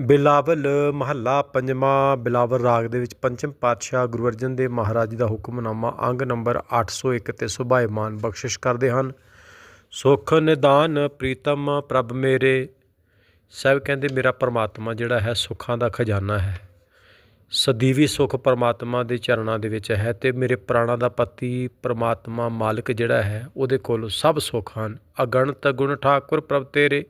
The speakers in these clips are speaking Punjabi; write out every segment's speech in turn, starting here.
ਬਿਲਾਵਲ ਮਹੱਲਾ ਪੰਜਵਾਂ ਬਿਲਾਵਲ ਰਾਗ ਦੇ ਵਿੱਚ ਪੰਚਮ ਪਾਤਸ਼ਾਹ ਗੁਰੂ ਅਰਜਨ ਦੇਵ ਮਹਾਰਾਜ ਜੀ ਦਾ ਹੁਕਮਨਾਮਾ ਅੰਗ ਨੰਬਰ 801 ਤੇ ਸੁਭਾਇਮਾਨ ਬਖਸ਼ਿਸ਼ ਕਰਦੇ ਹਨ। ਸੁਖ ਨਿਦਾਨ ਪ੍ਰੀਤਮ ਪ੍ਰਭ ਮੇਰੇ ਸਾਹਿਬ ਕਹਿੰਦੇ ਮੇਰਾ ਪਰਮਾਤਮਾ ਜਿਹੜਾ ਹੈ ਸੁੱਖਾਂ ਦਾ ਖਜ਼ਾਨਾ ਹੈ। ਸਦੀਵੀ ਸੁਖ ਪਰਮਾਤਮਾ ਦੇ ਚਰਨਾਂ ਦੇ ਵਿੱਚ ਹੈ ਤੇ ਮੇਰੇ ਪ੍ਰਾਣਾਂ ਦਾ ਪਤੀ ਪਰਮਾਤਮਾ ਮਾਲਕ ਜਿਹੜਾ ਹੈ ਉਹਦੇ ਕੋਲ ਸਭ ਸੁੱਖ ਹਨ। ਅਗਣਤ ਗੁਣ ਠਾਕੁਰ ਪ੍ਰਭ ਤੇਰੇ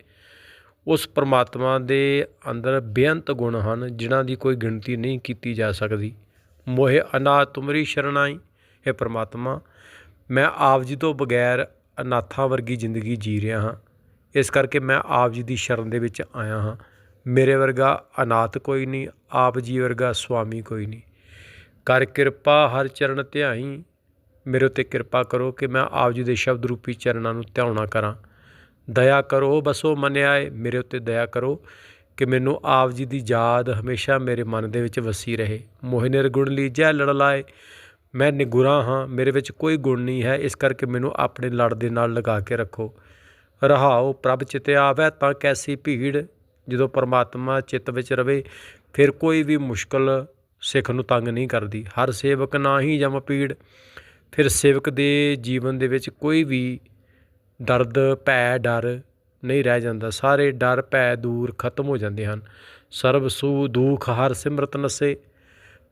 ਉਸ ਪਰਮਾਤਮਾ ਦੇ ਅੰਦਰ ਬੇਅੰਤ ਗੁਣ ਹਨ, ਜਿਨ੍ਹਾਂ ਦੀ ਕੋਈ ਗਿਣਤੀ ਨਹੀਂ ਕੀਤੀ ਜਾ ਸਕਦੀ। ਮੋਹਿ ਅਨਾਥ ਤੁਮਰੀ ਸ਼ਰਣਾਈ ਇਹ ਪਰਮਾਤਮਾ, ਮੈਂ ਆਪ ਜੀ ਤੋਂ ਬਗੈਰ ਅਨਾਥਾਂ ਵਰਗੀ ਜ਼ਿੰਦਗੀ ਜੀ ਰਿਹਾ ਹਾਂ। ਇਸ ਕਰਕੇ ਮੈਂ ਆਪ ਜੀ ਦੀ ਸ਼ਰਨ ਦੇ ਵਿੱਚ ਆਇਆ ਹਾਂ। ਮੇਰੇ ਵਰਗਾ ਅਨਾਥ ਕੋਈ ਨਹੀਂ, ਆਪ ਜੀ ਵਰਗਾ ਸੁਆਮੀ ਕੋਈ ਨਹੀਂ। ਕਰ ਕਿਰਪਾ ਹਰ ਚਰਨ ਧਿਆਈ, ਮੇਰੇ ਉੱਤੇ ਕਿਰਪਾ ਕਰੋ ਕਿ ਮੈਂ ਆਪ ਜੀ ਦੇ ਸ਼ਬਦ ਰੂਪੀ ਚਰਨਾਂ ਨੂੰ ਧਿਆਉਣਾ ਕਰਾਂ। ਦਇਆ ਕਰੋ, ਬਸੋ ਮੰਨਿਆਏ, ਮੇਰੇ ਉੱਤੇ ਦਇਆ ਕਰੋ ਕਿ ਮੈਨੂੰ ਆਪ ਜੀ ਦੀ ਯਾਦ ਹਮੇਸ਼ਾ ਮੇਰੇ ਮਨ ਦੇ ਵਿੱਚ ਵਸੀ ਰਹੇ। ਮੋਹਿ ਨਿਰਗੁਣ ਲੀਜੈ, ਲੜ ਲਾਏ। ਮੈਂ ਨਿਗੁਰਾ ਹਾਂ, ਮੇਰੇ ਵਿੱਚ ਕੋਈ ਗੁਣ ਨਹੀਂ ਹੈ, ਇਸ ਕਰਕੇ ਮੈਨੂੰ ਆਪਣੇ ਲੜ ਦੇ ਨਾਲ ਲਗਾ ਕੇ ਰੱਖੋ। ਰਹਾਓ, ਪ੍ਰਭ ਚਿਤ ਆਵੈ, ਤਾਂ ਕੈਸੀ ਭੀੜ ਜਦੋਂ ਪਰਮਾਤਮਾ ਚਿੱਤ ਵਿੱਚ ਰਵੇ, ਫਿਰ ਕੋਈ ਵੀ ਮੁਸ਼ਕਲ ਸਿੱਖ ਨੂੰ ਤੰਗ ਨਹੀਂ ਕਰਦੀ। ਹਰ ਸੇਵਕ ਨਾ ਹੀ ਜਮ ਪੀੜ ਫਿਰ ਸੇਵਕ ਦੇ ਜੀਵਨ ਦੇ ਵਿੱਚ ਕੋਈ ਵੀ ਦਰਦ ਭੈ, ਡਰ ਨਹੀਂ ਰਹਿ ਜਾਂਦਾ। ਸਾਰੇ ਡਰ, ਭੈ, ਦੂਰ ਖਤਮ ਹੋ ਜਾਂਦੇ ਹਨ। ਸਰਬ, ਸੂ, ਦੁਖ, ਹਰ ਸਿਮਰਤ ਨਸੇ।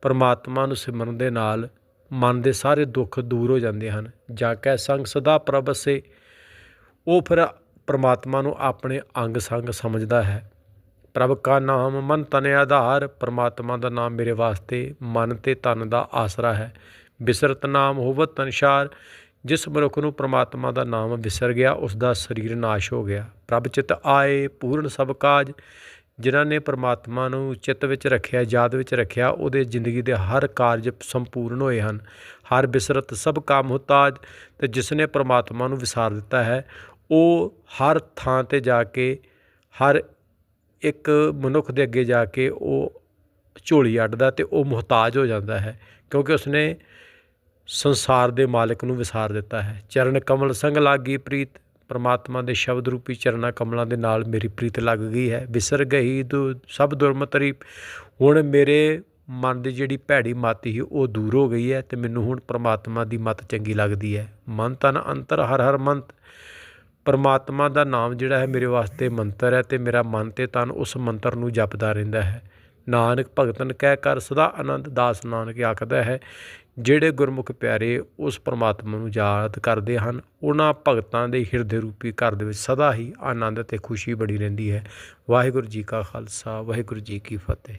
ਪਰਮਾਤਮਾ ਨੂੰ ਸਿਮਰਨ ਦੇ ਨਾਲ ਮਨ ਦੇ ਸਾਰੇ ਦੁੱਖ ਦੂਰ ਹੋ ਜਾਂਦੇ ਹਨ। ਜਾ ਕੈ ਸੰਗ ਸਦਾ ਪ੍ਰਭ ਸੇ ਉਹ ਫਿਰ ਪਰਮਾਤਮਾ ਨੂੰ ਆਪਣੇ ਅੰਗ ਸੰਗ ਸਮਝਦਾ ਹੈ। ਪ੍ਰਭ ਕਾ ਨਾਮ ਮਨ ਤਨ ਆਧਾਰ। ਪਰਮਾਤਮਾ ਦਾ ਨਾਮ ਮੇਰੇ ਵਾਸਤੇ ਮਨ ਤੇ ਤਨ ਦਾ ਆਸਰਾ ਹੈ। ਬਿਸਰਤ ਨਾਮ ਹੋਵਤ ਤਨਸ਼ਾਰ ਜਿਸ ਮਨੁੱਖ ਨੂੰ ਪ੍ਰਮਾਤਮਾ ਦਾ ਨਾਮ ਵਿਸਰ ਗਿਆ ਉਸ ਦਾ ਸਰੀਰ ਨਾਸ਼ ਹੋ ਗਿਆ। ਪ੍ਰਭ ਚਿਤ ਆਏ, ਪੂਰਨ ਸਭ ਕਾਜ ਜਿਨ੍ਹਾਂ ਨੇ ਪ੍ਰਮਾਤਮਾ ਨੂੰ ਚਿੱਤ ਵਿੱਚ ਰੱਖਿਆ, ਯਾਦ ਵਿੱਚ ਰੱਖਿਆ, ਉਹਦੇ ਜ਼ਿੰਦਗੀ ਦੇ ਹਰ ਕਾਰਜ ਸੰਪੂਰਨ ਹੋਏ ਹਨ। ਹਰ ਬਿਸਰਤ ਸਭ ਕਾਮ ਹੁਤਾਜ ਤੇ ਜਿਸ ਨੇ ਪ੍ਰਮਾਤਮਾ ਨੂੰ ਵਿਸਾਰ ਦਿੱਤਾ ਹੈ, ਉਹ ਹਰ ਥਾਂ ਤੇ ਜਾ ਕੇ, ਹਰ ਇੱਕ ਮਨੁੱਖ ਦੇ ਅੱਗੇ ਜਾ ਕੇ ਉਹ ਝੋਲੀ ਅੱਡਦਾ ਤੇ ਉਹ ਮੁਹਤਾਜ ਹੋ ਜਾਂਦਾ ਹੈ, ਕਿਉਂਕਿ ਉਸਨੇ ਸੰਸਾਰ ਦੇ ਮਾਲਕ ਨੂੰ ਵਿਸਾਰ ਦਿੱਤਾ ਹੈ। ਚਰਨ ਕਮਲ ਸੰਗ ਲਾਗੀ ਪ੍ਰੀਤ, ਪਰਮਾਤਮਾ ਦੇ ਸ਼ਬਦ ਰੂਪੀ ਚਰਨਾ ਕਮਲਾਂ ਦੇ ਨਾਲ ਮੇਰੀ ਪ੍ਰੀਤ ਲੱਗ ਗਈ ਹੈ। ਵਿਸਰ ਗਈ ਦੂ, ਸਭ ਦੁਰਮਤਰੀ, ਹੁਣ ਮੇਰੇ ਮਨ ਦੀ ਜਿਹੜੀ ਭੈੜੀ ਮਤ ਸੀ, ਉਹ ਦੂਰ ਹੋ ਗਈ ਹੈ ਤੇ ਮੈਨੂੰ ਹੁਣ ਪਰਮਾਤਮਾ ਦੀ ਮਤ ਚੰਗੀ ਲੱਗਦੀ ਹੈ। ਮਨ ਤਨ ਅੰਤਰ, ਹਰ ਹਰ ਮੰਤ, ਪਰਮਾਤਮਾ ਦਾ ਨਾਮ ਜਿਹੜਾ ਹੈ ਮੇਰੇ ਵਾਸਤੇ ਮੰਤਰ ਹੈ ਤੇ ਮੇਰਾ ਮਨ ਤੇ ਤਨ ਉਸ ਮੰਤਰ ਨੂੰ ਜਪਦਾ ਰਹਿੰਦਾ ਹੈ। ਨਾਨਕ ਭਗਤਨ ਕਹਿ ਕਰ ਸਦਾ ਆਨੰਦ, ਦਾਸ ਨਾਨਕ ਆਖਦਾ ਹੈ ਜਿਹੜੇ ਗੁਰਮੁਖ ਪਿਆਰੇ ਉਸ ਪਰਮਾਤਮਾ ਨੂੰ ਯਾਦ ਕਰਦੇ ਹਨ, ਉਹਨਾਂ ਭਗਤਾਂ ਦੇ ਹਿਰਦੇ ਰੂਪੀ ਘਰ ਦੇ ਵਿੱਚ ਸਦਾ ਹੀ ਆਨੰਦ ਅਤੇ ਖੁਸ਼ੀ ਬਣੀ ਰਹਿੰਦੀ ਹੈ। ਵਾਹਿਗੁਰੂ ਜੀ ਕਾ ਖਾਲਸਾ, ਵਾਹਿਗੁਰੂ ਜੀ ਕੀ ਫਤਿਹ।